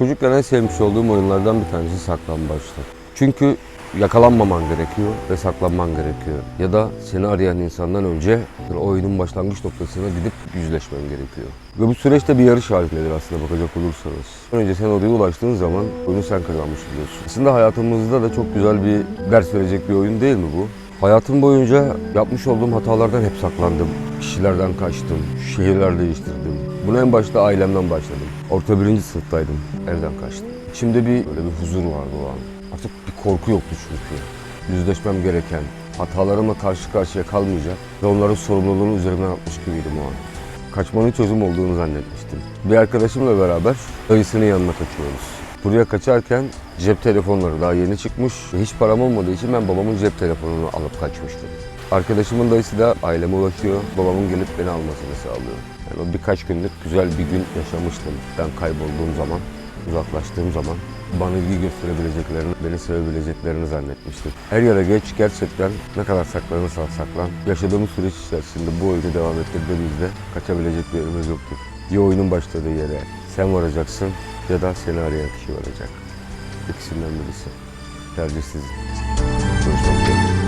Çocukken en sevmiş olduğum oyunlardan bir tanesi saklambaçtı. Çünkü yakalanmaman gerekiyor ve saklanman gerekiyor. Ya da seni arayan insandan önce o oyunun başlangıç noktasına gidip yüzleşmen gerekiyor. Ve bu süreçte bir yarış halindedir aslında bakacak olursanız. Önce sen oraya ulaştığın zaman oyunu sen kazanmış oluyorsun. Aslında hayatımızda da çok güzel bir ders verecek bir oyun değil mi bu? Hayatım boyunca yapmış olduğum hatalardan hep saklandım. Kişilerden kaçtım, şehirler değiştirdim. Buna en başta ailemden başladım. Orta birinci sınıftaydım, evden kaçtım. İçimde bir böyle bir huzur vardı o an. Artık bir korku yoktu çünkü. Yüzleşmem gereken, hatalarımla karşı karşıya kalmayacak ve onların sorumluluğunu üzerimden atmış gibiydim o an. Kaçmanın çözüm olduğunu zannetmiştim. Bir arkadaşımla beraber dayısının yanına kaçıyoruz. Buraya kaçarken cep telefonları daha yeni çıkmış. Hiç param olmadığı için ben babamın cep telefonunu alıp kaçmıştım. Arkadaşımın dayısı da aileme ulaşıyor. Babamın gelip beni almasını sağlıyor. Yani o birkaç günlük güzel bir gün yaşamıştım. Ben kaybolduğum zaman, uzaklaştığım zaman bana ilgi gösterebileceklerini, beni sevebileceklerini zannetmiştim. Her yere geç gerçekten ne kadar saklanırsan saklan. Yaşadığımız süreç içerisinde bu oyunu devam ettirdiğimizde kaçabilecek bir yerimiz yoktu. Ya oyunun başladığı yere sen varacaksın ya da seni arayan kişi varacak. İkisinden birisi. Tercih sizin. Görüşmek üzere.